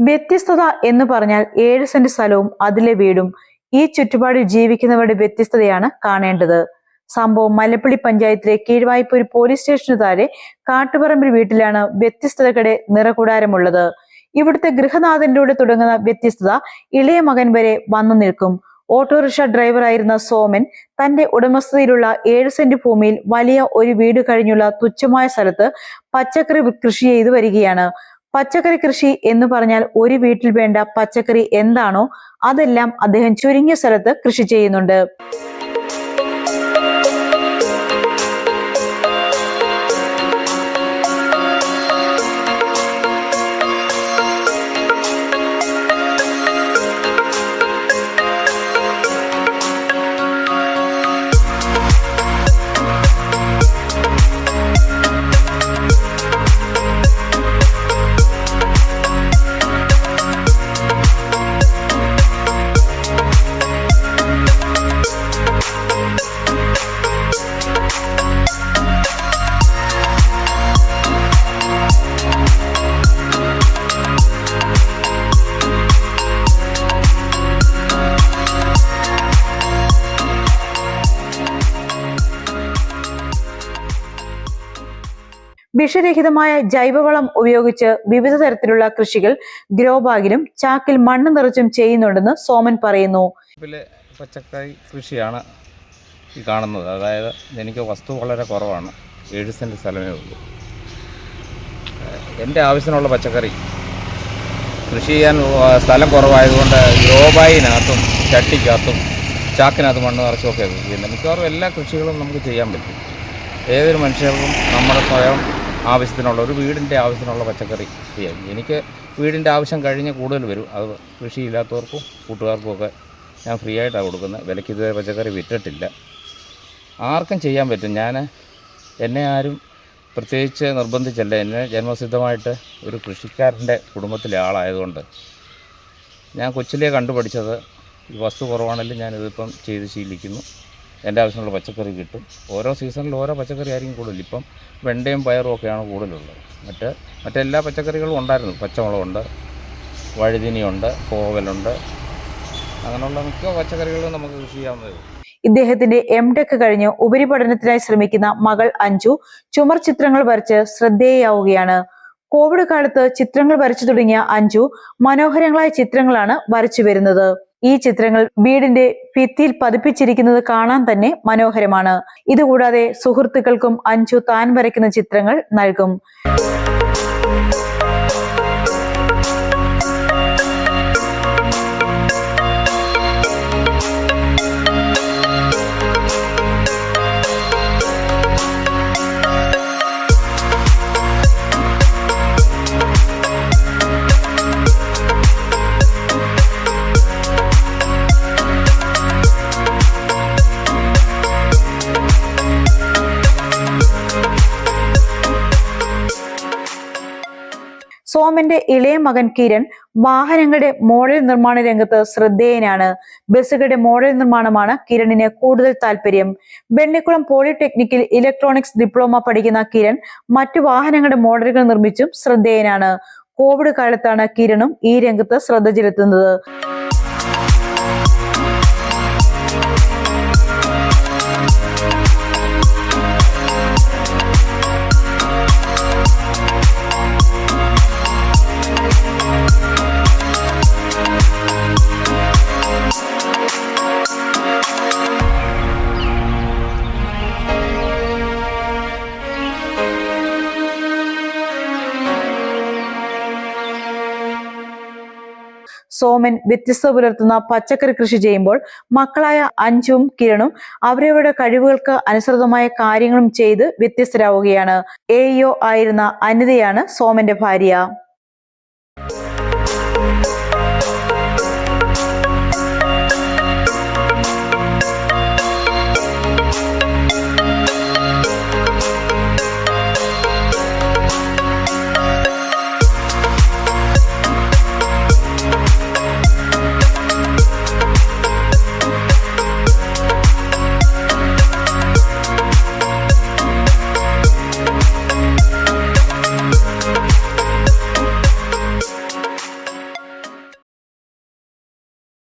വ്യത്യസ്തത എന്ന് പറഞ്ഞാൽ ഏഴ് സെന്റ് സ്ഥലവും അതിലെ വീടും. ഈ ചുറ്റുപാടിൽ ജീവിക്കുന്നവരുടെ വ്യത്യസ്തതയാണ് കാണേണ്ടത്. സംഭവം മലപ്പള്ളി പഞ്ചായത്തിലെ കീഴ്വായ്പൂർ പോലീസ് സ്റ്റേഷന് താഴെ കാട്ടുപറമ്പിൽ വീട്ടിലാണ് വ്യത്യസ്തതകളുടെ നിറകൂടാരമുള്ളത്. ഇവിടുത്തെ ഗൃഹനാഥനിലൂടെ തുടങ്ങുന്ന വ്യത്യസ്തത ഇളയ മകൻ വരെ വന്നു നിൽക്കും. ഓട്ടോറിക്ഷ ഡ്രൈവറായിരുന്ന സോമൻ തന്റെ ഉടമസ്ഥതയിലുള്ള ഏഴ് സെന്റ് ഭൂമിയിൽ വലിയ ഒരു വീട് കഴിഞ്ഞുള്ള തുച്ഛമായ സ്ഥലത്ത് പച്ചക്കറി കൃഷി ചെയ്തു വരികയാണ്. പച്ചക്കറി കൃഷി എന്ന് പറഞ്ഞാൽ ഒരു വീട്ടിൽ വേണ്ട പച്ചക്കറി എന്താണോ അതെല്ലാം അദ്ദേഹം ചുരുങ്ങിയ സ്ഥലത്ത് കൃഷി ചെയ്യുന്നുണ്ട്. വിഷരഹിതമായ ജൈവവളം ഉപയോഗിച്ച് വിവിധ തരത്തിലുള്ള കൃഷികൾ ഗ്രോ ബാഗിലും ചാക്കിൽ മണ്ണ് നിറച്ചും ചെയ്യുന്നുണ്ടെന്ന് സോമൻ പറയുന്നു. പച്ചക്കറി കൃഷിയാണ് ഈ കാണുന്നത്. അതായത് എനിക്ക് വസ്തു വളരെ കുറവാണ്. ഏഴ് സെന്റ് സ്ഥലമേ ഉള്ളൂ. എന്റെ ആവശ്യത്തിനുള്ള പച്ചക്കറി കൃഷി ചെയ്യാൻ സ്ഥലം കുറവായതുകൊണ്ട് ഗ്രോബായിനകത്തും ചട്ടിക്കകത്തും ചാക്കിനകത്ത് മണ്ണ് നിറച്ചുമൊക്കെ ചെയ്യുന്നത് മിക്കവാറും എല്ലാ കൃഷികളും നമുക്ക് ചെയ്യാൻ പറ്റും. ഏതൊരു മനുഷ്യർക്കും നമ്മുടെ സ്വയം ആവശ്യത്തിനുള്ള ഒരു വീടിന്റെ ആവശ്യത്തിനുള്ള പച്ചക്കറി ചെയ്യാം. എനിക്ക് വീടിന്റെ ആവശ്യം കഴിഞ്ഞ് കൂടുതൽ വരും. അത് കൃഷിയില്ലാത്തവർക്കും കൂട്ടുകാർക്കും ഒക്കെ ഞാൻ ഫ്രീ ആയിട്ടാണ് കൊടുക്കുന്നത്. വിലയ്ക്ക് ഇതുവരെ പച്ചക്കറി വിറ്റിട്ടില്ല. ആർക്കും ചെയ്യാൻ പറ്റും. ഞാൻ എന്നെ ആരും പ്രത്യേകിച്ച് നിർബന്ധിച്ചല്ല. എന്നെ ജന്മസിദ്ധമായിട്ട് ഒരു കൃഷിക്കാരന്റെ കുടുംബത്തിലെ ആളായതുകൊണ്ട് ഞാൻ കൊച്ചിലേ കണ്ടുപഠിച്ചത് വസ്തു കുറവാണെങ്കിലും ഞാനിതിപ്പം ചെയ്ത് ശീലിക്കുന്നു. എന്റെ ആവശ്യമുള്ള പച്ചക്കറി കിട്ടും. ഓരോ സീസണിൽ ഓരോ പച്ചക്കറി ആയിരിക്കും കൂടുതൽ. ഇപ്പം വെണ്ടയും പയറും ഒക്കെയാണ് കൂടുതലുള്ളത്. മറ്റ് മറ്റെല്ലാ പച്ചക്കറികളും ഉണ്ടായിരുന്നു. പച്ചമുളകുണ്ട് വഴുതിനിയുണ്ട് കോവലുണ്ട്. അങ്ങനെയുള്ള മിക്ക പച്ചക്കറികളും നമുക്ക് കൃഷി ചെയ്യാവുന്നതേ ഇദ്ദേഹത്തിന്റെ എം ടെക് കഴിഞ്ഞ് ഉപരിപഠനത്തിനായി ശ്രമിക്കുന്ന മകൾ അഞ്ജു ചുമർ ചിത്രങ്ങൾ വരച്ച് ശ്രദ്ധേയയാവുകയാണ് കോവിഡ് കാലത്ത് ചിത്രങ്ങൾ വരച്ചു തുടങ്ങിയ അഞ്ജു മനോഹരങ്ങളായ ചിത്രങ്ങളാണ് വരച്ചു വരുന്നത്. ഈ ചിത്രങ്ങൾ വീടിന്റെ ഭിത്തിയിൽ പതിപ്പിച്ചിരിക്കുന്നത് കാണാൻ തന്നെ മനോഹരമാണ്. ഇതുകൂടാതെ സുഹൃത്തുക്കൾക്കും അഞ്ചു താൻ വരയ്ക്കുന്ന ചിത്രങ്ങൾ നൽകും. സോമന്റെ ഇളയ മകൻ കിരൺ വാഹനങ്ങളുടെ മോഡൽ നിർമ്മാണ രംഗത്ത് ശ്രദ്ധേയനാണ്. ബസ്സുകളുടെ മോഡൽ നിർമ്മാണമാണ് കിരണിന് കൂടുതൽ താല്പര്യം. വെണ്ണിക്കുളം പോളിടെക്നിക്കിൽ ഇലക്ട്രോണിക്സ് ഡിപ്ലോമ പഠിക്കുന്ന കിരൺ മറ്റു വാഹനങ്ങളുടെ മോഡലുകൾ നിർമ്മിച്ചും ശ്രദ്ധേയനാണ്. കോവിഡ് കാലത്താണ് കിരണും ഈ രംഗത്ത് ശ്രദ്ധ ചെലുത്തുന്നത്. സോമൻ വ്യത്യസ്ത പുലർത്തുന്ന പച്ചക്കറി കൃഷി ചെയ്യുമ്പോൾ മക്കളായ അഞ്ചും കിരണും അവരവരുടെ കഴിവുകൾക്ക് അനുസൃതമായ കാര്യങ്ങളും ചെയ്ത് വ്യത്യസ്തരാവുകയാണ്. എ ആയിരുന്ന അനിതയാണ് സോമന്റെ ഭാര്യ.